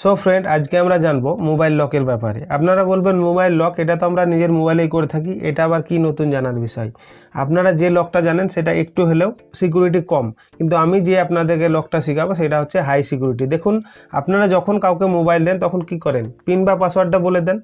So friend আজকে আমরা জানব মোবাইল লকের ব্যাপারে। আপনারা বলবেন মোবাইল লক এটা তো আমরা নিজের মোবাইলেই করে থাকি, এটা আবার কি নতুন জানার বিষয়? আপনারা যে লকটা জানেন, সেটা একটু হলেও সিকিউরিটি কম। কিন্তু আমি যে আপনাদেরকে লকটা শেখাবো, সেটা হচ্ছে হাই সিকিউরিটি দেখুন, আপনারা যখন কাউকে মোবাইল দেন, তখন কি করেন? পিন বা পাসওয়ার্ডটা বলে দেন।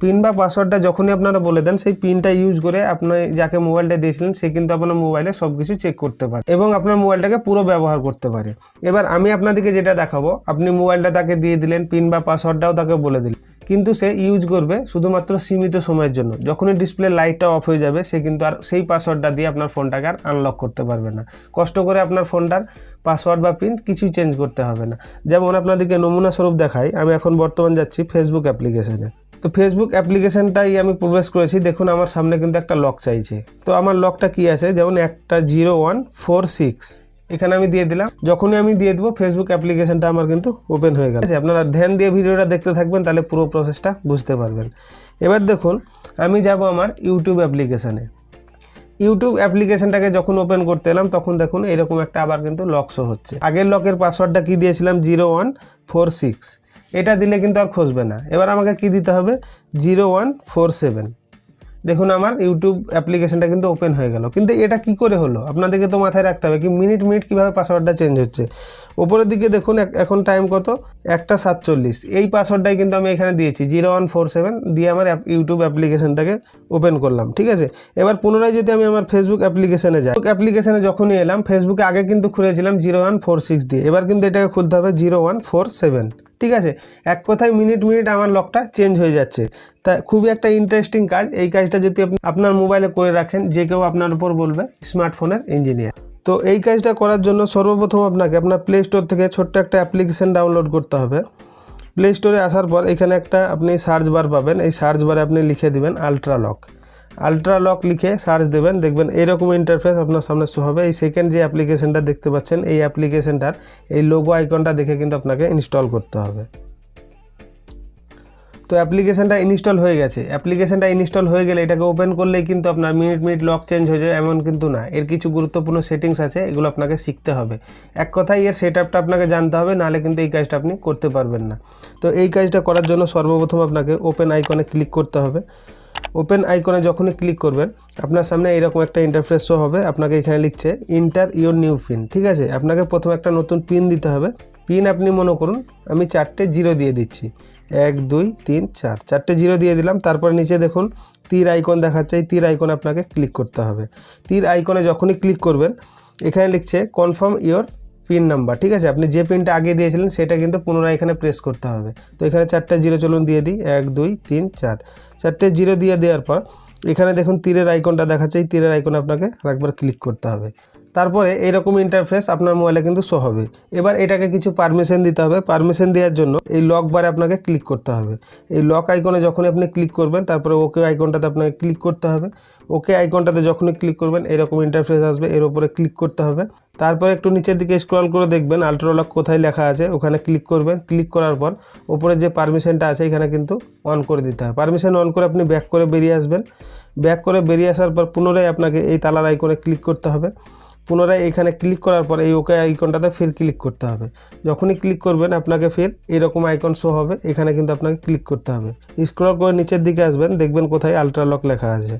পিন বা পাসওয়ার্ডটা যখনই আপনারা বলে দেন, সেই পিনটা ইউজ করে আপনি যাকে মোবাইলটা দিয়েছিলেন, সে কিন্তু আপনার মোবাইলে সব কিছু চেক করতে পারে এবং আপনার মোবাইলটাকে পুরো ব্যবহার করতে পারে। এবার আমি আপনাদেরকে যেটা দেখাবো, আপনি মোবাইলটা তাকে দিয়ে দিলেন, পিন বা পাসওয়ার্ডটাও তাকে বলে দিলেন। কিন্তু সে ইউজ করবে শুধুমাত্র সীমিত সময়ের জন্য। যখনই ডিসপ্লে লাইটটা অফ হয়ে যাবে, সে কিন্তু আর সেই পাসওয়ার্ডটা দিয়ে আপনার ফোনটাকে আর আনলক করতে পারবে না। কষ্ট করে আপনার ফোনটার পাসওয়ার্ড বা পিন কিছুই চেঞ্জ করতে হবে না। যেমন আপনাদেরকে নমুনা স্বরূপ দেখাই, আমি এখন বর্তমান যাচ্ছি ফেসবুক অ্যাপ্লিকেশানে তো ফেসবুক অ্যাপ্লিকেশানটাই আমি প্রবেশ করেছি, দেখুন আমার সামনে কিন্তু একটা লক চাইছে। তো আমার লকটা কি আছে? যেমন একটা জিরো ওয়ান ফোর সিক্স এখানে আমি দিয়ে দিলাম। যখনই আমি দিয়ে দেবো ফেসবুক অ্যাপ্লিকেশনটা আমার কিন্তু ওপেন হয়ে গেছে আপনারা ধ্যান দিয়ে ভিডিওটা দেখতে থাকবেন, তাহলে পুরো প্রসেসটা বুঝতে পারবেন। এবার দেখুন, আমি যাব আমার ইউটিউব অ্যাপ্লিকেশানে ইউটিউব অ্যাপ্লিকেশনটাকে যখন ওপেন করতে এলাম, তখন দেখুন এরকম একটা আবার কিন্তু লক শো হচ্ছে। আগের লকের পাসওয়ার্ডটা কি দিয়েছিলাম? জিরো ওয়ান ফোর সিক্স এটা দিলে কিন্তু আর খুঁজবে না। এবার আমাকে কি দিতে হবে? জিরো ওয়ান ফোর সেভেন দেখুন আমার ইউটিউব অ্যাপ্লিকেশনটা কিন্তু ওপেন হয়ে গেল। কিন্তু এটা কি করে হলো? আপনাদেরকে তো মাথায় রাখতে হবে কি মিনিট মিনিট কীভাবে পাসওয়ার্ডটা চেঞ্জ হচ্ছে। ওপরের দিকে দেখুন এখন টাইম কত? একটা সাতচল্লিশ। এই পাসওয়ার্ডটাই কিন্তু আমি এখানে দিয়েছি জিরো ওয়ান ফোর সেভেন দিয়ে আমার ইউটিউব অ্যাপ্লিকেশনটাকে ওপেন করলাম, ঠিক আছে? এবার পুনরায় যদি আমি আমার ফেসবুক অ্যাপ্লিকেশনে যাই অ্যাপ্লিকেশনে যখনই এলাম ফেসবুকে আগে কিন্তু খুলেছিলাম জিরো ওয়ান ফোর সিক্স দিয়ে। এবার কিন্তু এটাকে খুলতে হবে জিরো ওয়ান ফোর সেভেন ঠিক আছে? এক কথায় মিনিট মিনিট আমার লকটা চেঞ্জ হয়ে যাচ্ছে। তা খুবই একটা ইন্টারেস্টিং কাজ। এই কাজটা যদি আপনি আপনার মোবাইলে করে রাখেন, যে কেউ আপনার উপর বলবে স্মার্টফোনের ইঞ্জিনিয়ার তো এই কাজটা করার জন্য সর্বপ্রথম আপনাকে আপনার প্লে স্টোর থেকে ছোট্ট একটা অ্যাপ্লিকেশন ডাউনলোড করতে হবে। প্লে স্টোরে আসার পর এখানে একটা আপনি সার্চ বার পাবেন। এই সার্চ বারে আপনি লিখে দিবেন আলট্রা লক আলট্রা লক লিখে সার্চ দেবেন, দেখবেন এইরকম ইন্টারফেস আপনার সামনে শো হবে। এই সেকেন্ড যে অ্যাপ্লিকেশনটা দেখতে পাচ্ছেন, এই অ্যাপ্লিকেশনটার এই লোগো আইকনটা দেখে কিন্তু আপনাকে ইনস্টল করতে হবে। তো অ্যাপ্লিকেশনটা ইনস্টল হয়ে গেছে। অ্যাপ্লিকেশনটা ইনস্টল হয়ে গেলে এটাকে ওপেন করলেই কিন্তু আপনার মিনিট মিনিট লক চেঞ্জ হয়ে যায়, এমন কিন্তু না। এর কিছু গুরুত্বপূর্ণ সেটিংস আছে, এগুলো আপনাকে শিখতে হবে। এক কথায় এর সেট আপটা আপনাকে জানতে হবে, নাহলে কিন্তু এই কাজটা আপনি করতে পারবেন না। তো এই কাজটা করার জন্য সর্বপ্রথম আপনাকে ওপেন আইকনে ক্লিক করতে হবে। ওপেন আইকনে যখনই ক্লিক করবেন, আপনার সামনে এরকম একটা ইন্টারফেস শো হবে। আপনাকে এখানে লিখছে ইন্টার ইওর নিউ পিন ঠিক আছে? আপনাকে প্রথমে একটা নতুন পিন দিতে হবে। পিন আপনি মনে করুন, আমি চারটে জিরো দিয়ে দিচ্ছি। এক, দুই, তিন, চার। চারটে জিরো দিয়ে দিলাম। তারপর নিচে দেখুন, তীর আইকন দেখাচ্ছে। এই তীর আইকনে আপনাকে ক্লিক করতে হবে। তীর আইকনে যখনই ক্লিক করবেন, এখানে লিখছে কনফার্ম ইওর পিন নাম্বার ঠিক আছে? আপনি যে পিনটা আগে দিয়েছিলেন, সেটা কিন্তু পুনরায় এখানে প্রেস করতে হবে। তো এখানে চারটে জিরো চলুন দিয়ে দিই। এক, দুই, তিন, চার। চারটে জিরো দিয়ে দেওয়ার পর, এখানে দেখুন তীরের আইকনটা দেখাচ্ছে। এই তীরের আইকনে আপনাকে আরেকবার ক্লিক করতে হবে। তারপরে এরকম ইন্টারফেস আপনার মোবাইলে কিন্তু শো হবে। এবার এটাকে কিছু পারমিশন দিতে হবে। পারমিশন দেওয়ার জন্য এই লক বারে আপনাকে ক্লিক করতে হবে। এই লক আইকনে যখনই আপনি ক্লিক করবেন, তারপরে ওকে আইকনটাতে আপনাকে ক্লিক করতে হবে। ওকে আইকনটাতে যখনই ক্লিক করবেন, এরকম ইন্টারফেস আসবে, এর উপরে ক্লিক করতে হবে। তারপরে একটু নিচের দিকে স্ক্রল করে দেখবেন আল্ট্রা লক কোথায় লেখা আছে, ওখানে ক্লিক করবেন। ক্লিক করার পর ওপরে যে পারমিশনটা আছে, এখানে কিন্তু অন করে দিতে হবে। পারমিশন অন করে আপনি ব্যাক করে বেরিয়ে আসবেন। ব্যাক করে বেরিয়ে আসার পর পুনরায় আপনাকে এই তালার আইকনে ক্লিক করতে হবে। পুনরায় এখানে ক্লিক করার পর এই ওকে আইকনটাতে ফের ক্লিক করতে হবে। যখনই ক্লিক করবেন, আপনাকে ফের এরকম আইকন শো হবে। এখানে কিন্তু আপনাকে ক্লিক করতে হবে। স্ক্রল করে নিচের দিকে আসবেন, দেখবেন কোথায় আলট্রালক লেখা আছে।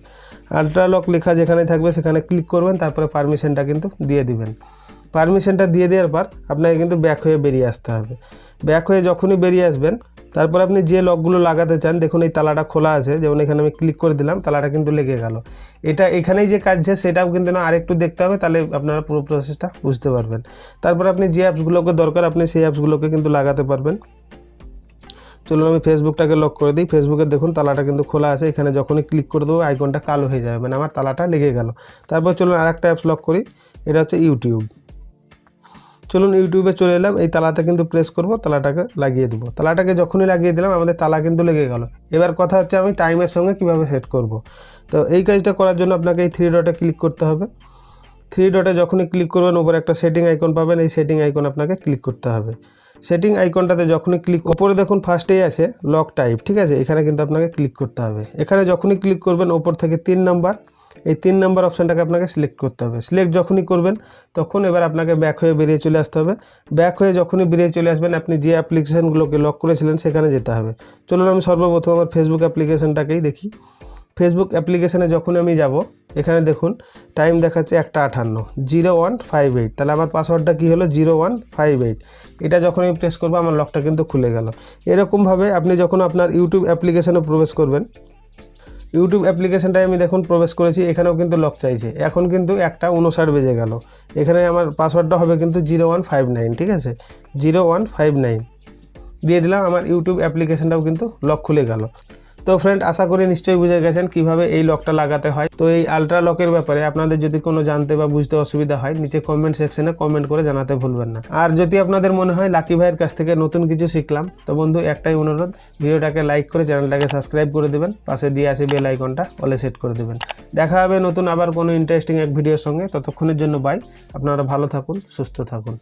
আলট্রালক লেখা যেখানে থাকবে, সেখানে ক্লিক করবেন, তারপরে পারমিশনটা কিন্তু দিয়ে দিবেন। পারমিশনটা দিয়ে দেওয়ার পর আপনাকে কিন্তু ব্যাক হয়ে বেরিয়ে আসতে হবে। ব্যাক হয়ে যখনই বেরিয়ে আসবেন, তারপর আপনি যে লকগুলো লাগাতে চান, দেখুন এই তালাটা খোলা আছে, যেমন এখানে আমি ক্লিক করে দিলাম, তালাটা কিন্তু লেগে গেল। এটা এখানেই যে কাজ সেটাও কিন্তু না, আরেকটু দেখতে হবে, তাহলে আপনারা পুরো প্রসেসটা বুঝতে পারবেন। তারপর আপনি যে অ্যাপসগুলোকে দরকার, আপনি সেই অ্যাপসগুলোকে কিন্তু লাগাতে পারবেন। চলুন আমি ফেসবুকটাকে লক করে দিই। ফেসবুকে দেখুন, তালাটা কিন্তু খোলা আছে, এখানে যখনই ক্লিক করে দেবো আইকনটা কালো হয়ে যাবে মানে আমার তালাটা লেগে গেল। তারপর চলুন আরেকটা অ্যাপস লক করি, এটা হচ্ছে ইউটিউব চলুন ইউটিউবে চলে এলাম, এই তালাতে কিন্তু প্রেস করব, তালাটাকে লাগিয়ে দেবো। তালাটাকে যখনই লাগিয়ে দিলাম, আমাদের তালা কিন্তু লেগে গেল। এবার কথা হচ্ছে আমি টাইমের সঙ্গে কীভাবে সেট করব। তো এই কাজটা করার জন্য আপনাকে এই থ্রি ডটে ক্লিক করতে হবে। থ্রি ডটে যখনই ক্লিক করবেন, উপরে একটা সেটিং আইকন পাবেন, এই সেটিং আইকন আপনাকে ক্লিক করতে হবে। সেটিং আইকনটাতে যখনই ক্লিক ওপরে দেখুন ফার্স্টেই আছে লক টাইপ ঠিক আছে? এখানে কিন্তু আপনাকে ক্লিক করতে হবে। এখানে যখনই ক্লিক করবেন, ওপর থেকে তিন নাম্বার এই তিন নাম্বার অপশানটাকে আপনাকে সিলেক্ট করতে হবে। সিলেক্ট যখনই করবেন, তখন এবার আপনাকে ব্যাক হয়ে বেরিয়ে চলে আসতে হবে। ব্যাক হয়ে যখনই বেরিয়ে চলে আসবেন, আপনি যে অ্যাপ্লিকেশানগুলোকে লক করেছিলেন, সেখানে যেতে হবে। চলুন আমি সর্বপ্রথম আমার ফেসবুক অ্যাপ্লিকেশানটাকেই দেখি। ফেসবুক অ্যাপ্লিকেশানে যখন আমি যাব, এখানে দেখুন টাইম দেখাচ্ছে একটা আঠান্ন জিরো ওয়ান ফাইভ এইট তাহলে আমার পাসওয়ার্ডটা কী হলো? জিরো ওয়ান ফাইভ এইট এটা যখন আমি প্রেস করব, আমার লকটা কিন্তু খুলে গেল। এরকমভাবে আপনি যখন আপনার ইউটিউব অ্যাপ্লিকেশানে প্রবেশ করবেন ইউটিউব অ্যাপ্লিকেশনটায় আমি দেখুন প্রবেশ করেছি, এখানেও কিন্তু লক চাইছে। এখন কিন্তু একটা উনষাট বেজে গেল। এখানে আমার পাসওয়ার্ডটা হবে কিন্তু জিরো ওয়ান ফাইভ নাইন ঠিক আছে? জিরো ওয়ান ফাইভ নাইন দিয়ে দিলাম, আমার ইউটিউব অ্যাপ্লিকেশনটাও কিন্তু লক খুলে গেল। তো ফ্রেন্ড আশা করি নিশ্চয়ই বুঝে গেছেন কীভাবে এই লকটা লাগাতে হয়। তো এই আলট্রা লকের ব্যাপারে আপনাদের যদি কোনো জানতে বা বুঝতে অসুবিধা হয়, নিচে কমেন্ট সেকশনে কমেন্ট করে জানাতে ভুলবেন না। আর যদি আপনাদের মনে হয় লাকি ভাইয়ের কাছ থেকে নতুন কিছু শিখলাম, তো বন্ধু, একটাই অনুরোধ, ভিডিওটাকে লাইক করে চ্যানেলটাকে সাবস্ক্রাইব করে দেবেন, পাশে দিয়ে আসে বেল আইকনটা অলে সেট করে দেবেন। দেখা হবে নতুন আবার কোনো ইন্টারেস্টিং এক ভিডিওর সঙ্গে, ততক্ষণের জন্য বাই আপনারা ভালো থাকুন, সুস্থ থাকুন।